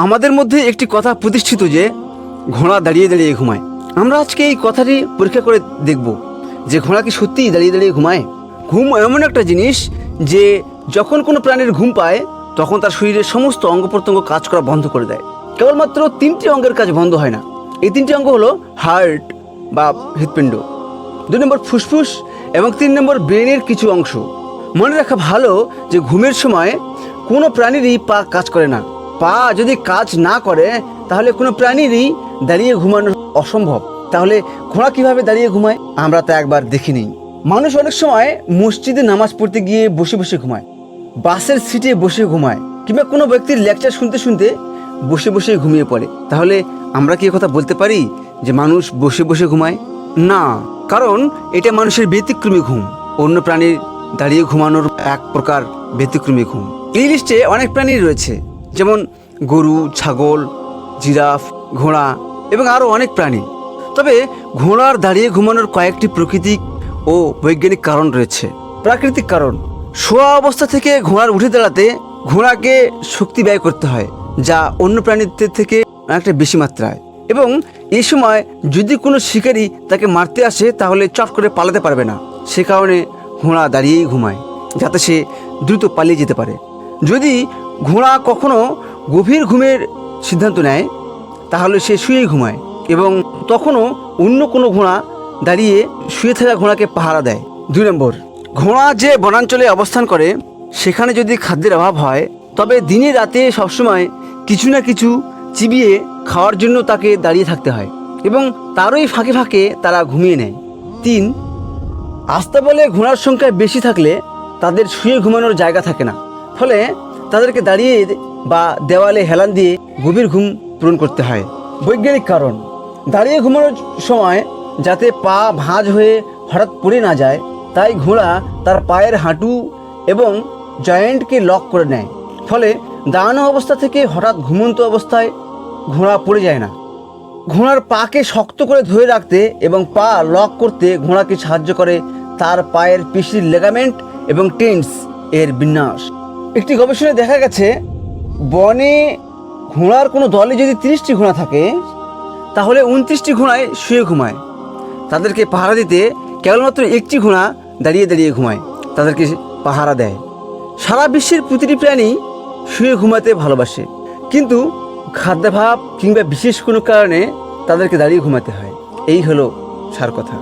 আমাদের মধ্যে একটি কথা প্রতিষ্ঠিত যে, ঘোড়া দাঁড়িয়ে দাঁড়িয়ে ঘুমায়। আমরা আজকে এই কথাটি পরীক্ষা করে দেখব যে, ঘোড়া কি সত্যিই দাঁড়িয়ে দাঁড়িয়ে ঘুমায়? ঘুম এমন একটা জিনিস যে, যখন কোনো প্রাণীর ঘুম পায়, তখন তার শরীরের সমস্ত অঙ্গ প্রত্যঙ্গ কাজ করা বন্ধ করে দেয়। কেবলমাত্র তিনটি অঙ্গের কাজ বন্ধ হয় না। এই তিনটি অঙ্গ হলো হার্ট বা হৃৎপিণ্ড। দুই নম্বর ফুসফুস এবং তিন নম্বর ব্রেনের কিছু অংশ। মনে রাখা ভালো যে, ঘুমের সময় কোনো প্রাণীরই পা কাজ করে না। পা যদি কাজ না করে, তাহলে কোনো প্রাণীরই দাঁড়িয়ে ঘুমানো অসম্ভব। তাহলে ঘোড়া কীভাবে দাঁড়িয়ে ঘুমায়? আমরা তা একবার দেখে নিই। মানুষ অনেক সময় মসজিদে নামাজ পড়তে গিয়ে বসে বসে ঘুমায়, বাসের সিটে বসে ঘুমায়, কিংবা কোনো ব্যক্তির লেকচার শুনতে শুনতে বসে বসে ঘুমিয়ে পড়ে। তাহলে আমরা কি কথা বলতে পারি যে মানুষ বসে বসে ঘুমায়? না, কারণ এটা মানুষের ব্যতিক্রমী ঘুম। অন্য প্রাণীর দাঁড়িয়ে ঘুমানোর এক প্রকার ব্যতিক্রমী ঘুম। এই লিস্টে অনেক প্রাণী রয়েছে। যেমন গরু, ছাগল, জিরাফ, ঘোড়া এবং আরও অনেক প্রাণী। তবে ঘোড়ার দাঁড়িয়ে ঘুমানোর কয়েকটি প্রাকৃতিক ও বৈজ্ঞানিক কারণ রয়েছে। প্রাকৃতিক কারণ, শোয়া অবস্থা থেকে ঘোড়ার উঠে দাঁড়াতে ঘোড়াকে শক্তি ব্যয় করতে হয়, যা অন্য প্রাণীদের থেকে অনেকটা বেশি মাত্রায়। এবং এই সময় যদি কোনো শিকারী তাকে মারতে আসে, তাহলে চট করে পালাতে পারবে না। সে কারণে ঘোড়া দাঁড়িয়েই ঘুমায়, যাতে সে দ্রুত পালিয়ে যেতে পারে। যদি ঘোড়া কখনো গভীর ঘুমের সিদ্ধান্ত নেয়, তাহলে সে শুয়েই ঘুমায় এবং তখনও অন্য কোনো ঘোড়া দাঁড়িয়ে শুয়ে থাকা ঘোড়াকে পাহারা দেয়। দুই নম্বর, ঘোড়া যে বনাঞ্চলে অবস্থান করে, সেখানে যদি খাদ্যের অভাব হয়, তবে দিনে রাতে সবসময় কিছু না কিছু চিবিয়ে খাওয়ার জন্য তাকে দাঁড়িয়ে থাকতে হয় এবং তারই ফাঁকে ফাঁকে তারা ঘুমিয়ে নেয়। তিন, আস্তাবলে ঘোড়ার সংখ্যা বেশি থাকলে তাদের শুয়ে ঘুমানোর জায়গা থাকে না। ফলে তাদেরকে দাঁড়িয়ে বা দেওয়ালে হেলান দিয়ে গভীর ঘুম পূরণ করতে হয়। বৈজ্ঞানিক কারণ, দাঁড়িয়ে ঘুমানোর সময় যাতে পা ভাঁজ হয়ে হঠাৎ পড়ে না যায়, তাই ঘোড়া তার পায়ের হাঁটু এবং জয়েন্টকে লক করে নেয়। ফলে দাঁড়ানো অবস্থা থেকে হঠাৎ ঘুমন্ত অবস্থায় ঘোড়া পড়ে যায় না। ঘোড়ার পাকে শক্ত করে ধরে রাখতে এবং পা লক করতে ঘোড়াকে সাহায্য করে তার পায়ের পেশির লেগামেন্ট এবং টেন্স এর বিন্যাস। একটি গবেষণায় দেখা গেছে, বনে ঘোড়ার কোনো দলে যদি তিরিশটি ঘোড়া থাকে, তাহলে উনত্রিশটি ঘোড়ায় শুয়ে ঘুমায়। তাদেরকে পাহারা দিতে কেবলমাত্র একটি ঘোড়া দাঁড়িয়ে দাঁড়িয়ে ঘুমায়, তাদেরকে পাহারা দেয়। সারা বিশ্বের প্রতিটি প্রাণী শুয়ে ঘুমাতে ভালোবাসে, কিন্তু খাদ্যাভাব কিংবা বিশেষ কোনো কারণে তাদেরকে দাঁড়িয়ে ঘুমাতে হয়। এই হলো সার কথা।